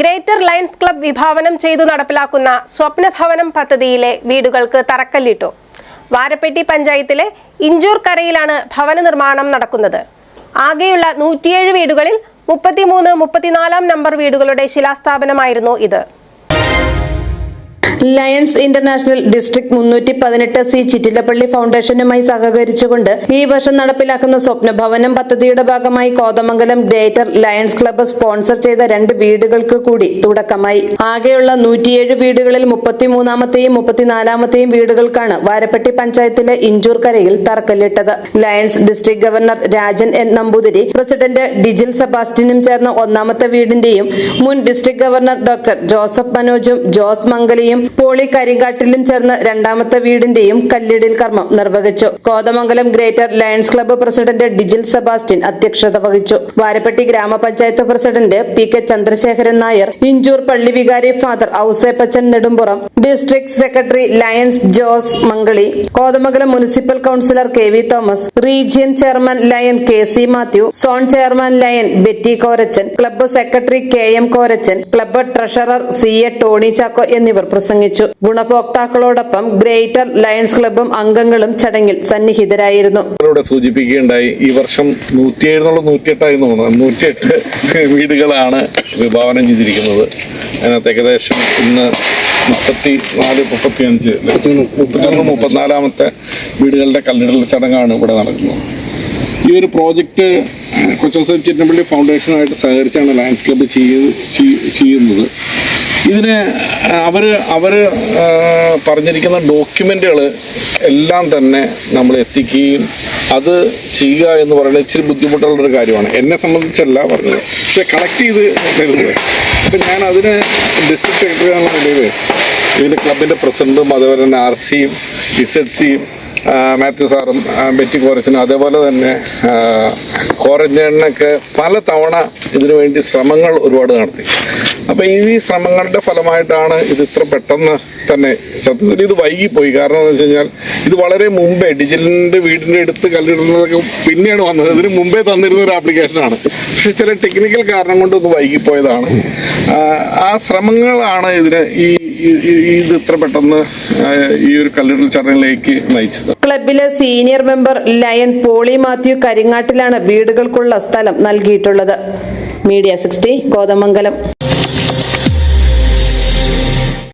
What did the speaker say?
Greater lions club വിഭാവനം ചെയ്തു നടപ്പിലാക്കുന്ന സ്വപ്നഭവനം പദ്ധതിയിലെ വീടുകൾക്ക് തറക്കല്ലിട്ടു. വാരപ്പെട്ടി പഞ്ചായത്തിലെ ഇഞ്ചൂർ കരയിലാണ് ഭവന നിർമ്മാണം നടക്കുന്നത്. ആകെയുള്ള നൂറ്റിയേഴ് വീടുകളിൽ മുപ്പത്തിമൂന്ന് മുപ്പത്തിനാലാം നമ്പർ വീടുകളുടെ ശിലാസ്ഥാപനമായിരുന്നു ഇത്. ലയൺസ് ഇന്റർനാഷണൽ ഡിസ്ട്രിക്ട് മുന്നൂറ്റി പതിനെട്ട് സി ചിറ്റിലപ്പള്ളി ഫൗണ്ടേഷനുമായി സഹകരിച്ചുകൊണ്ട് ഈ വർഷം നടപ്പിലാക്കുന്ന സ്വപ്നഭവനം പദ്ധതിയുടെ ഭാഗമായി Kothamangalam Greater Lions Club sponsor ചെയ്ത രണ്ട് വീടുകൾക്ക് കൂടി തുടക്കമായി. ആകെയുള്ള നൂറ്റിയേഴ് വീടുകളിൽ മുപ്പത്തിമൂന്നാമത്തെയും മുപ്പത്തിനാലാമത്തെയും വീടുകൾക്കാണ് വാരപ്പെട്ടി പഞ്ചായത്തിലെ ഇഞ്ചൂർക്കരയിൽ തറക്കല്ലിട്ടത്. Lions district governor Rajan N Namboothiri president Dijil സെബാസ്റ്റിനും ചേർന്ന ഒന്നാമത്തെ വീടിന്റെയും മുൻ ഡിസ്ട്രിക്ട് ഗവർണർ ഡോക്ടർ ജോസഫ് മനോജും ജോസ് മംഗലിയും പോളി കരിങ്കാട്ടിലും ചേർന്ന് രണ്ടാമത്തെ വീടിന്റെയും കല്ലിടിൽ കർമ്മം നിർവഹിച്ചു. Kothamangalam Greater Lions Club president Dijil Sebastian അധ്യക്ഷത വഹിച്ചു. വാരപ്പെട്ടി ഗ്രാമപഞ്ചായത്ത് president P K Chandrasekharan Nair Inchoor പള്ളി വികാരി father Ouseppachan Nedumpuram district secretary Lions Jose Mangali Kothamangalam municipal councillor K V Thomas region chairman Lion K C Mathew zone chairman lion Betty Korachan club secretary K M Korachan club treasurer C A Tony Chacko എന്നിവർ പ്രസംഗിച്ചു. ഗുണഭോക്താക്കളോടൊപ്പം greater lions ക്ലബും അംഗങ്ങളും ചടങ്ങിൽ സന്നിഹിതരായിരുന്നു. സൂചിപ്പിക്കുകയുണ്ടായി ഈ വർഷം നൂറ്റി എഴുന്നൂറ് നൂറ്റിയെട്ടായി തോന്നുന്നു. നൂറ്റിയെട്ട് വീടുകളാണ് വിഭാവനം ചെയ്തിരിക്കുന്നത്. അതിനകത്ത് ഏകദേശം ഇന്ന് മുപ്പത്തി നാല് മുപ്പത്തി അഞ്ച് മുപ്പത്തിമൂന്ന് മുപ്പത്തിനാലാമത്തെ വീടുകളുടെ കല്ലിടൽ ചടങ്ങാണ് ഇവിടെ നടക്കുന്നത്. ഈ ഒരു പ്രോജക്റ്റ് കൊച്ചോസഫ് ചിറ്റമ്പള്ളി ഫൗണ്ടേഷനുമായിട്ട് സഹകരിച്ചാണ് ലയൻസ് ക്ലബ്ബ് ചെയ്യ- ചെയ്യുന്നത്. ഇതിന് അവർ അവർ പറഞ്ഞിരിക്കുന്ന ഡോക്യുമെന്റുകൾ എല്ലാം തന്നെ നമ്മൾ എത്തിക്കുകയും അത് ചെയ്യുക എന്ന് പറയുന്നത് ഇച്ചിരി ബുദ്ധിമുട്ടുള്ളൊരു കാര്യമാണ്. എന്നെ സംബന്ധിച്ചല്ല പറഞ്ഞത്. പക്ഷെ കളക്ട് ചെയ്ത് തരുന്നത് അപ്പം ഞാൻ അതിന് ഡിസ്ട്രിക്ട് സെക്രട്ടറി എന്നുള്ള നിലയിൽ ഇതിന്റെ ക്ലബിന്റെ പ്രസിഡന്റും അതേപോലെ തന്നെ ആർ സിയും ഇസഡ് സിയും മാത്യു സാറും ബെറ്റി കോറച്ചനും അതേപോലെ തന്നെ കോറഞ്ചേട്ടനൊക്കെ പല തവണ ഇതിനു വേണ്ടി ശ്രമങ്ങൾ ഒരുപാട് നടത്തി. അപ്പോൾ ഈ ശ്രമങ്ങളുടെ ഫലമായിട്ടാണ് ഇത് ഇത്ര പെട്ടെന്ന് തന്നെ സത്യത്തിൽ ഇത് വൈകിപ്പോയി. കാരണം എന്ന് വെച്ച് കഴിഞ്ഞാൽ ഇത് വളരെ മുമ്പേ ഡിജിറ്റലിന്റെ വീടിന്റെ അടുത്ത് കല്ലിടുന്നതൊക്കെ പിന്നെയാണ് വന്നത്. ഇതിന് മുമ്പേ തന്നിരുന്ന ഒരു ആപ്ലിക്കേഷനാണ് പക്ഷെ ചില ടെക്നിക്കൽ കാരണം കൊണ്ട് ഒന്ന് വൈകിപ്പോയതാണ് ആ, ശ്രമങ്ങളാണ് ഇതിന് ഈ- ഇത് ഇത്ര പെട്ടെന്ന് ഈ ഒരു കല്ലിടൽ ചടങ്ങിലേക്ക് നയിച്ചത്. ക്ലബിലെ senior member Lion Poly Mathew കരിങ്ങാട്ടിലാണ് വീടുകൾക്കുള്ള സ്ഥലം നൽകിയിട്ടുള്ളത്. Media Sixty Kothamangalam.